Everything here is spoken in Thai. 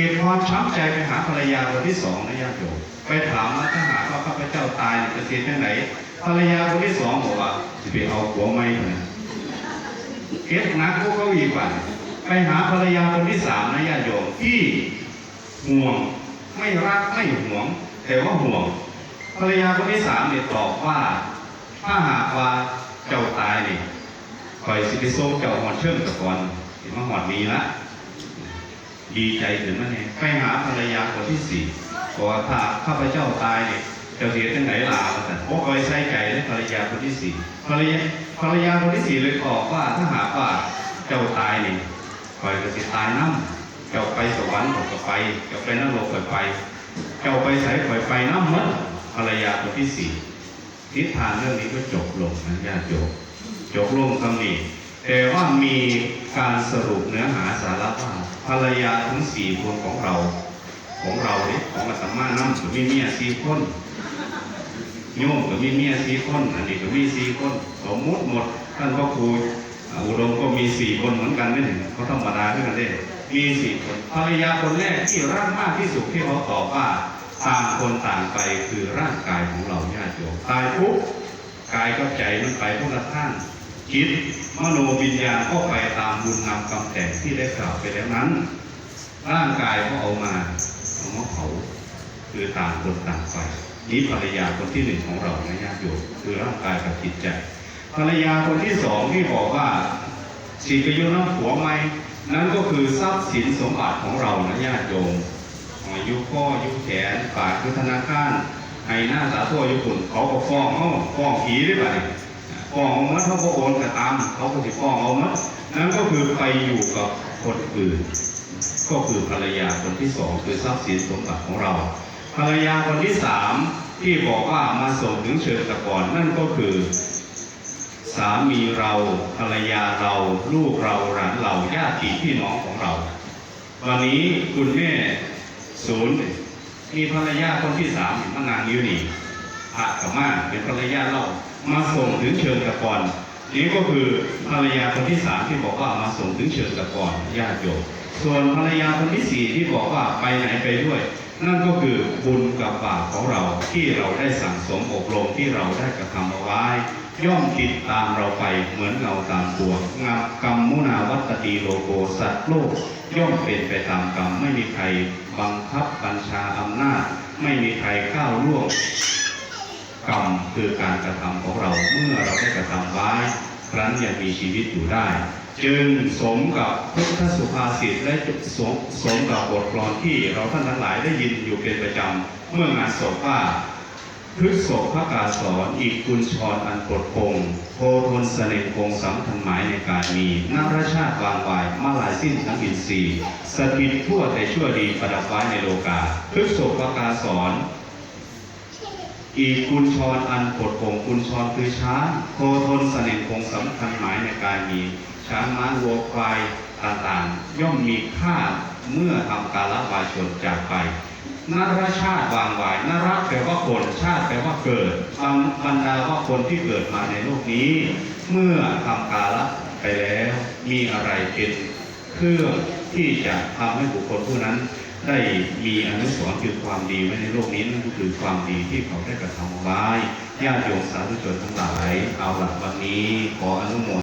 เก็บความช้ำใจไปหาภรรยาคนที่สองนะญาติโยมไปถามว่าถ้าหากว่าข้าพเจ้าตายจะเสียที่ไหนภรรยาคนที่สองบอกว่าจะไปเอาหัวไม่นะเก็บนักพวกเขาอีกว่าไปหาภรรยาคนที่สามนะญาติโยมที่ห่วงไม่รักไม่ห่วง แต่ว่าห่วง ภรรยาคนที่สามเนี่ยตอบว่า ถ้าหากว่าเจ้าตายนี่คอยสิไปส่เจ้าหอดเชื่อมตะกอนเห็นว่าหอดนี้ละ ดีใจถึงนั่นเองไปหาภรรยาคนที่สี่บอกว่าถ้าข้าพเจ้าตายเนี่ยเจ้าเสียที่ไหนลามาแต่โอ้คอยใส่ใจในภรรยาคนที่สี่ภรรยาภรรยาคนที่สี่เลยตอบว่าถ้าหากว่าเจ้าตายเนี่ยคอยก็สิตายน้ำเจ้าไปสวรรค์ผมก็ไปเจ้าไปนรกก็ไป เจ้าไปใส่คอยไปน้ำมัดภรรยาคนที่สี่ทิศทางเรื่องนี้ก็จบลงนะญาติโยมจบลงตำหนิแต่ว่ามีการสรุปเนื้อหาสาระว่า ภรรยาทั้งสี่คนของเรา ของเราเนี่ยของอาตมาน้ำก็มีเมียสี่คนโยมก็มีเมียสี่คนอันนี้ก็มีสี่คนสมมุติหมดท่านพระครูอุดมก็มีสี่คนเหมือนกันนี่เขาธรรมดาด้วยกันเด้มีสี่คนภรรยาคนแรกที่รักมากที่สุดที่เขาตอบว่าต่างคนต่างไปคือร่างกายของเราญาติโยมตายปุ๊บกายกับใจมันไปพวกละท่าน คิดมโนวิญญาณก็ไปตามบุญนำกรรมแต่งที่ได้กล่าวไปแล้วนั้น ร่างกายก็เอามาเอามาเผาคือต่างคนต่างไปนี้ภรรยาคนที่หนึ่งของเรานะญาติโยมคือร่างกายกับจิตใจภรรยาคนที่สองที่บอกว่าสีกยุน้ำผัวไหมนั่นก็คือทรัพย์สินสมบัติของเรานะญาติโยมอายุข้อยุแขนฝากคือธนาคารให้หน้าสาทั่วญี่ปุ่นเขาก็ฟ้องเขาฟ้องผีได้ปะเนี่ย ฟ้องเอามัดเขาก็โอนกันตามเขาก็สิฟ้องเอามัดนั่นก็คือไปอยู่กับคนอื่น ก็คือภรรยาคนที่สองคือทรัพย์สินสมบัติของเรา ภรรยาคนที่สามที่บอกว่ามาส่งถึงเชิงตะกอนนั่นก็คือ สามีเราภรรยาเราลูกเราหลานเราญาติพี่น้องของเรา วันนี้คุณแม่ศูนย์มีภรรยาคนที่สามมานางอยูนี่อากับมาเป็นภรรยาเรา มาส่งถึงเชิงตะกอนนี่ก็คือภรรยาคนที่สามที่บอกว่ามาส่งถึงเชิงตะกอนญาติโยมส่วนภรรยาคนที่สี่ที่บอกว่าไปไหนไปด้วย นั่นก็คือบุญกับบาปของเราที่เราได้สั่งสมอบรมที่เราได้กระทำเอาไว้ ย่อมติดตามเราไปเหมือนเงาตามตัวงับกรรมมุนาวัตติโลโกสัตว์โลก ย่อมเป็นไปตามกรรมไม่มีใครบังคับบัญชาอำนาจ ไม่มีใครก้าวล่วง คือการกระทำของเราเมื่อเราได้กระทำไว้ครั้นยังมีชีวิตอยู่ได้ จึงสมกับพุทธสุภาษิตและสมสมกับบทกลอนที่เราท่านทั้งหลายได้ยินอยู่เป็นประจำเมื่องานศพว่าพฤกษพระกาสอนอีกกุญชรอันปดปลงโพทนเสน่ห์คงสำคัญหมายในการมีนาราชาติวางวายมาลายสิ้นทั้งอินทรีย์สถิตทั่วแต่ชั่วดีประดับไว้ในโลกาพฤกษพระกาสอน อีกกุญชรอันปดโปร่งกุญชรคือช้างโคทนเสน่ห์คงสำคัญหมายในการมี ช้างม้าวัวควายต่างๆ ย่อมมีค่าเมื่อทำกาลวาชนจากไปนรชาติวางวายนรแปลว่าคนชาติแปลว่าเกิดบรรบรรดาว่าคนที่เกิดมาในโลกนี้ เมื่อทำกาละไปแล้ว มีอะไรเป็นเครื่องที่จะทำให้บุคคลผู้นั้น ได้มีอนุสรณ์คือความดีไว้ในโลกนี้นั่นก็คือความดีที่เขาได้กระทำเอาไว้ญาติโยมสาธุชนทั้งหลาย เอาหลักวันนี้ขออนุโมท